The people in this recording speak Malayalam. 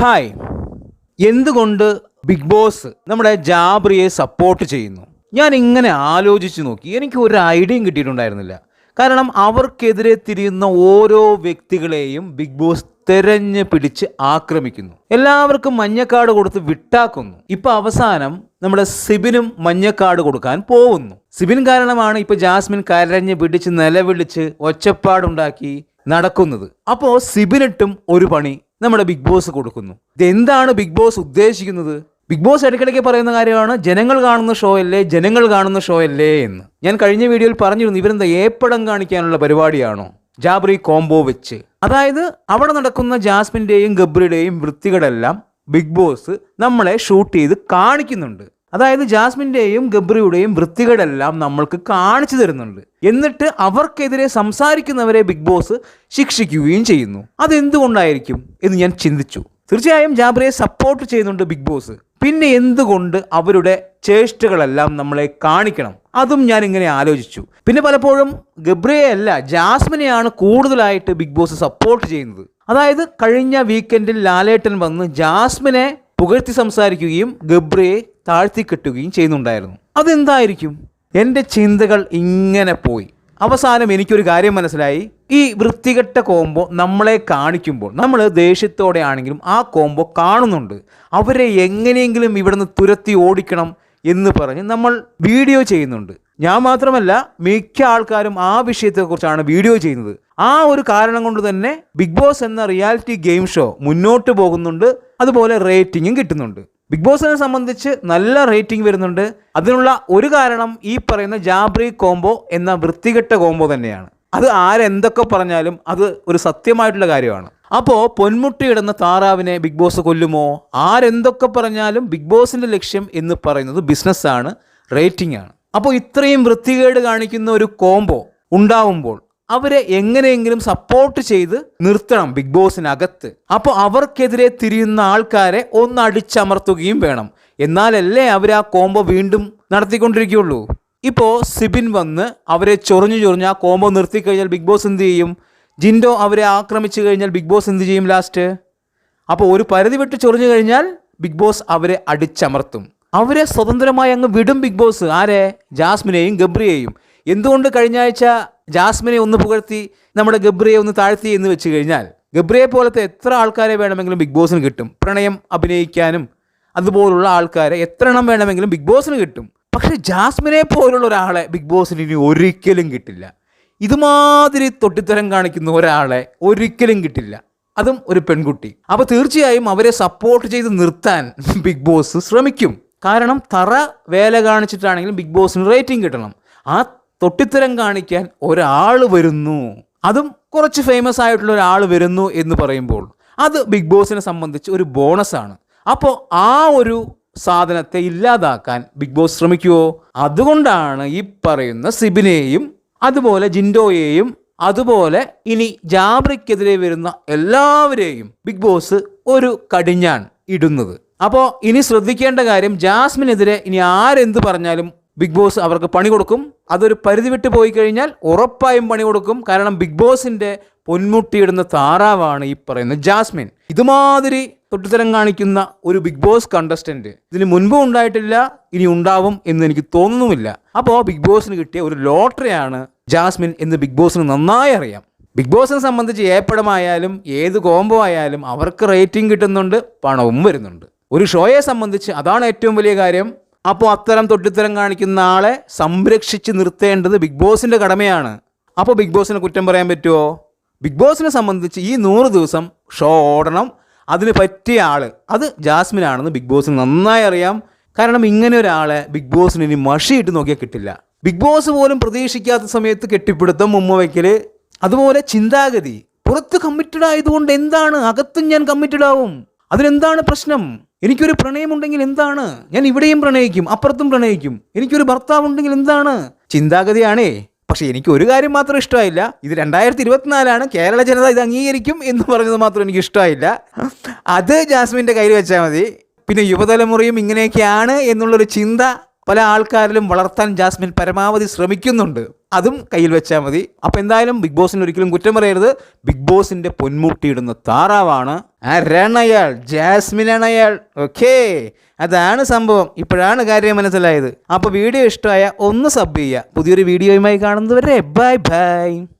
ഹായ് എന്തുകൊണ്ട് ബിഗ് ബോസ് നമ്മുടെ ജാബ്രിയെ സപ്പോർട്ട് ചെയ്യുന്നു? ഞാൻ ഇങ്ങനെ ആലോചിച്ച് നോക്കി. എനിക്ക് ഒരു ഐഡിയയും കിട്ടിയിട്ടുണ്ടായിരുന്നില്ല. കാരണം അവർക്കെതിരെ തിരിയുന്ന ഓരോ വ്യക്തികളെയും ബിഗ് ബോസ് തെരഞ്ഞു പിടിച്ച് ആക്രമിക്കുന്നു. എല്ലാവർക്കും മഞ്ഞക്കാട് കൊടുത്ത് വിട്ടാക്കുന്നു. ഇപ്പൊ അവസാനം നമ്മുടെ സിബിനും മഞ്ഞക്കാട് കൊടുക്കാൻ പോകുന്നു. സിബിൻ കാരണമാണ് ഇപ്പൊ ജാസ്മിൻ കരഞ്ഞ് പിടിച്ച് നിലവിളിച്ച് ഒച്ചപ്പാടുണ്ടാക്കി നടക്കുന്നത്. അപ്പോൾ സിബിനിട്ടും ഒരു പണി നമ്മുടെ ബിഗ് ബോസ് കൊടുക്കുന്നു. ഇതെന്താണ് ബിഗ് ബോസ് ഉദ്ദേശിക്കുന്നത്? ബിഗ് ബോസ് ഇടയ്ക്കിടയ്ക്ക് പറയുന്ന കാര്യമാണ് ജനങ്ങൾ കാണുന്ന ഷോ അല്ലേ ജനങ്ങൾ കാണുന്ന ഷോ അല്ലേ എന്ന്. ഞാൻ കഴിഞ്ഞ വീഡിയോയിൽ പറഞ്ഞിരുന്നു ഇവരെന്താ ഏപ്പടം കാണിക്കാനുള്ള പരിപാടിയാണോ? ജാബ്രി കോംബോ വെച്ച്. അതായത് അവിടെ നടക്കുന്ന ജാസ്മിന്റെയും ഗബ്രിയുടെയും വൃത്തികളെല്ലാം ബിഗ് ബോസ് നമ്മളെ ഷൂട്ട് ചെയ്ത് കാണിക്കുന്നുണ്ട്. അതായത് ജാസ്മിന്റെയും ഗബ്രിയുടെയും വൃത്തികളെല്ലാം നമ്മൾക്ക് കാണിച്ചു തരുന്നുണ്ട്. എന്നിട്ട് അവർക്കെതിരെ സംസാരിക്കുന്നവരെ ബിഗ് ബോസ് ശിക്ഷിക്കുകയും ചെയ്യുന്നു. അതെന്തുകൊണ്ടായിരിക്കും എന്ന് ഞാൻ ചിന്തിച്ചു. തീർച്ചയായും ജാബ്രയെ സപ്പോർട്ട് ചെയ്യുന്നുണ്ട് ബിഗ് ബോസ്. പിന്നെ എന്തുകൊണ്ട് അവരുടെ ചേഷ്ടകളെല്ലാം നമ്മളെ കാണിക്കണം? അതും ഞാൻ ഇങ്ങനെ ആലോചിച്ചു. പിന്നെ പലപ്പോഴും ഗബ്രിയെ അല്ല ജാസ്മിനെയാണ് കൂടുതലായിട്ട് ബിഗ് ബോസ് സപ്പോർട്ട് ചെയ്യുന്നത്. അതായത് കഴിഞ്ഞ വീക്കെൻഡിൽ ലാലേട്ടൻ വന്ന് ജാസ്മിനെ പുകഴ്ത്തി സംസാരിക്കുകയും ഗബ്രിയെ താഴ്ത്തിക്കെട്ടുകയും ചെയ്യുന്നുണ്ടായിരുന്നു. അതെന്തായിരിക്കും? എന്റെ ചിന്തകൾ ഇങ്ങനെ പോയി. അവസാനം എനിക്കൊരു കാര്യം മനസ്സിലായി. ഈ വൃത്തികെട്ട കോംബോ നമ്മളെ കാണിക്കുമ്പോൾ നമ്മൾ ദേഷ്യത്തോടെ ആണെങ്കിലും ആ കോംബോ കാണുന്നുണ്ട്. അവരെ എങ്ങനെയെങ്കിലും ഇവിടുന്ന് തുരത്തി ഓടിക്കണം എന്ന് പറഞ്ഞ് നമ്മൾ വീഡിയോ ചെയ്യുന്നുണ്ട്. ഞാൻ മാത്രമല്ല മിക്ക ആൾക്കാരും ആ വിഷയത്തെക്കുറിച്ചാണ് വീഡിയോ ചെയ്യുന്നത്. ആ ഒരു കാരണം കൊണ്ട് തന്നെ ബിഗ് ബോസ് എന്ന റിയാലിറ്റി ഗെയിം ഷോ മുന്നോട്ട് പോകുന്നുണ്ട്. അതുപോലെ റേറ്റിങ്ങും കിട്ടുന്നുണ്ട്. ബിഗ് ബോസിനെ സംബന്ധിച്ച് നല്ല റേറ്റിംഗ് വരുന്നുണ്ട്. അതിനുള്ള ഒരു കാരണം ഈ പറയുന്ന ജാബ്രി കോംബോ എന്ന വൃത്തികെട്ട കോംബോ തന്നെയാണ്. അത് ആരെന്തൊക്കെ പറഞ്ഞാലും അത് ഒരു സത്യമായിട്ടുള്ള കാര്യമാണ്. അപ്പോൾ പൊന്മുട്ടിയിടുന്ന താറാവിനെ ബിഗ് ബോസ് കൊല്ലുമോ? ആരെന്തൊക്കെ പറഞ്ഞാലും ബിഗ് ബോസിന്റെ ലക്ഷ്യം എന്ന് പറയുന്നത് ബിസിനസ്സാണ് റേറ്റിംഗ് ആണ്. അപ്പോൾ ഇത്രയും വൃത്തികേട് കാണിക്കുന്ന ഒരു കോംബോ ഉണ്ടാവുമ്പോൾ അവരെ എങ്ങനെയെങ്കിലും സപ്പോർട്ട് ചെയ്ത് നിർത്തണം ബിഗ് ബോസിനകത്ത് അപ്പോൾ അവർക്കെതിരെ തിരിയുന്ന ആൾക്കാരെ ഒന്ന് അടിച്ചമർത്തുകയും വേണം. എന്നാലല്ലേ അവർ ആ കോംബോ വീണ്ടും നടത്തിക്കൊണ്ടിരിക്കുകയുള്ളൂ. ഇപ്പോൾ സിബിൻ വന്ന് അവരെ ചൊറിഞ്ഞു ചൊറിഞ്ഞ് ആ കോംബോ നിർത്തി കഴിഞ്ഞാൽ ബിഗ് ബോസ് എന്ത് ചെയ്യും? ജിൻഡോ അവരെ ആക്രമിച്ചു കഴിഞ്ഞാൽ ബിഗ് ബോസ് എന്ത് ചെയ്യും ലാസ്റ്റ് അപ്പോൾ ഒരു പരിധി വിട്ട് ചൊറിഞ്ഞു കഴിഞ്ഞാൽ ബിഗ് ബോസ് അവരെ അടിച്ചമർത്തും. അവരെ സ്വതന്ത്രമായി അങ്ങ് വിടും ബിഗ് ബോസ് ആരെ? ജാസ്മിനെയും ഗബ്രിയെയും. എന്തുകൊണ്ട് കഴിഞ്ഞ ആഴ്ച ജാസ്മിനെ ഒന്ന് പുകഴ്ത്തി നമ്മുടെ ഗബ്രിയെ ഒന്ന് താഴ്ത്തി എന്ന് വെച്ച് കഴിഞ്ഞാൽ ഗബ്രിയെ പോലത്തെ എത്ര ആൾക്കാരെ വേണമെങ്കിലും ബിഗ് ബോസിന് കിട്ടും. പ്രണയം അഭിനയിക്കാനും അതുപോലുള്ള ആൾക്കാരെ എത്ര എണ്ണം വേണമെങ്കിലും ബിഗ് ബോസിന് കിട്ടും. പക്ഷേ ജാസ്മിനെ പോലുള്ള ഒരാളെ ബിഗ് ബോസിന് ഇനി ഒരിക്കലും കിട്ടില്ല. ഇതുമാതിരി തൊട്ടിത്തരം കാണിക്കുന്ന ഒരാളെ ഒരിക്കലും കിട്ടില്ല. അതും ഒരു പെൺകുട്ടി. അപ്പോൾ തീർച്ചയായും അവരെ സപ്പോർട്ട് ചെയ്ത് നിർത്താൻ ബിഗ് ബോസ് ശ്രമിക്കും. കാരണം തറ വേല കാണിച്ചിട്ടാണെങ്കിലും ബിഗ് ബോസിന് റേറ്റിംഗ് കിട്ടണം. ആ തൊട്ടിത്തരം കാണിക്കാൻ ഒരാൾ വരുന്നു. അതും കുറച്ച് ഫേമസ് ആയിട്ടുള്ള ഒരാൾ വരുന്നു എന്ന് പറയുമ്പോൾ അത് ബിഗ് ബോസിനെ സംബന്ധിച്ച് ഒരു ബോണസാണ് അപ്പോൾ ആ ഒരു സാധനത്തെ ഇല്ലാതാക്കാൻ ബിഗ് ബോസ് ശ്രമിക്കുമോ അതുകൊണ്ടാണ് ഈ പറയുന്ന സിബിനെയും അതുപോലെ ജിൻഡോയെയും അതുപോലെ ഇനി ജാബ്രിക്കെതിരെ വരുന്ന എല്ലാവരെയും ബിഗ് ബോസ് ഒരു കടിഞ്ഞാൺ ഇടുന്നത്. അപ്പോൾ ഇനി ശ്രദ്ധിക്കേണ്ട കാര്യം ജാസ്മിനെതിരെ ഇനി ആരെന്ത് പറഞ്ഞാലും ബിഗ് ബോസ് അവർക്ക് പണി കൊടുക്കും. അതൊരു പരിധി വിട്ട് പോയി കഴിഞ്ഞാൽ ഉറപ്പായും പണി കൊടുക്കും. കാരണം ബിഗ് ബോസിന്റെ പൊന്മുട്ടിയിടുന്ന താറാവാണ് ഈ പറയുന്ന ജാസ്മിൻ. ഇതുമാതിരി തൊട്ടുതരം കാണിക്കുന്ന ഒരു ബിഗ് ബോസ് കണ്ടസ്റ്റന്റ് ഇതിന് മുൻപും ഉണ്ടായിട്ടില്ല ഇനി ഉണ്ടാവും എന്ന് എനിക്ക് തോന്നുന്നുമില്ല. അപ്പോൾ ബിഗ് ബോസിന് കിട്ടിയ ഒരു ലോട്ടറിയാണ് ജാസ്മിൻ എന്ന് ബിഗ് ബോസിന് നന്നായി അറിയാം. ബിഗ് ബോസിനെ സംബന്ധിച്ച് ഏപ്പടമായാലും ഏത് കോംബോ ആയാലും അവർക്ക് റേറ്റിംഗ് കിട്ടുന്നുണ്ട് പണവും വരുന്നുണ്ട്. ഒരു ഷോയെ സംബന്ധിച്ച് അതാണ് ഏറ്റവും വലിയ കാര്യം. അപ്പോൾ അത്തരം തൊട്ടിത്തരം കാണിക്കുന്ന ആളെ സംരക്ഷിച്ച് നിർത്തേണ്ടത് ബിഗ് ബോസിന്റെ കടമയാണ്. അപ്പോൾ ബിഗ് ബോസിനെ കുറ്റം പറയാൻ പറ്റുമോ ബിഗ് ബോസിനെ സംബന്ധിച്ച് ഈ നൂറ് ദിവസം ഷോ ഓടണം. അതിന് പറ്റിയ ആൾ അത് ജാസ്മിൻ ആണെന്ന് ബിഗ് ബോസിന് നന്നായി അറിയാം. കാരണം ഇങ്ങനെ ഒരാളെ ബിഗ് ബോസിന് ഇനി മഷിയിട്ട് നോക്കിയാൽ കിട്ടില്ല. ബിഗ് ബോസ് പോലും പ്രതീക്ഷിക്കാത്ത സമയത്ത് കെട്ടിപ്പിടുത്തം മുമ്മ വയ്ക്കൽ അതുപോലെ ചിന്താഗതി. പുറത്ത് കമ്മിറ്റഡ് ആയതുകൊണ്ട് എന്താണ്? അകത്തും ഞാൻ കമ്മിറ്റഡ് ആവും. അതിനെന്താണ് പ്രശ്നം? എനിക്കൊരു പ്രണയമുണ്ടെങ്കിൽ എന്താണ്? ഞാൻ ഇവിടെയും പ്രണയിക്കും അപ്പുറത്തും പ്രണയിക്കും. എനിക്കൊരു ഭർത്താവ് ഉണ്ടെങ്കിൽ എന്താണ്? ചിന്താഗതിയാണേ. പക്ഷേ എനിക്ക് ഒരു കാര്യം മാത്രം ഇഷ്ടമായില്ല. ഇത് രണ്ടായിരത്തി ഇരുപത്തിനാലാണ് കേരള ജനത ഇത് അംഗീകരിക്കും എന്ന് പറഞ്ഞത് മാത്രം എനിക്ക് ഇഷ്ടമായില്ല. അത് ജാസ്മിന്റെ കയ്യിൽ വെച്ചാൽ മതി. പിന്നെ യുവതലമുറയും ഇങ്ങനെയൊക്കെയാണ് എന്നുള്ളൊരു ചിന്ത പല ആൾക്കാരിലും വളർത്താൻ ജാസ്മിൻ പരമാവധി ശ്രമിക്കുന്നുണ്ട്. അതും കയ്യിൽ വെച്ചാൽ മതി. അപ്പോൾ എന്തായാലും ബിഗ് ബോസിന് ഒരിക്കലും കുറ്റം പറയരുത്. ബിഗ് ബോസിന്റെ പൊന്മുട്ടിയിടുന്ന താറാവാണ്. ആരാണ് അയാൾ ജാസ്മിനാണ് അയാൾ ഓക്കേ അതാണ് സംഭവം. ഇപ്പോഴാണ് കാര്യം മനസ്സിലായത്. അപ്പോൾ വീഡിയോ ഇഷ്ടമായ ഒന്ന് സബ് ചെയ്യുക. പുതിയൊരു വീഡിയോയുമായി കാണുന്നതുവരെ ബൈ ബൈ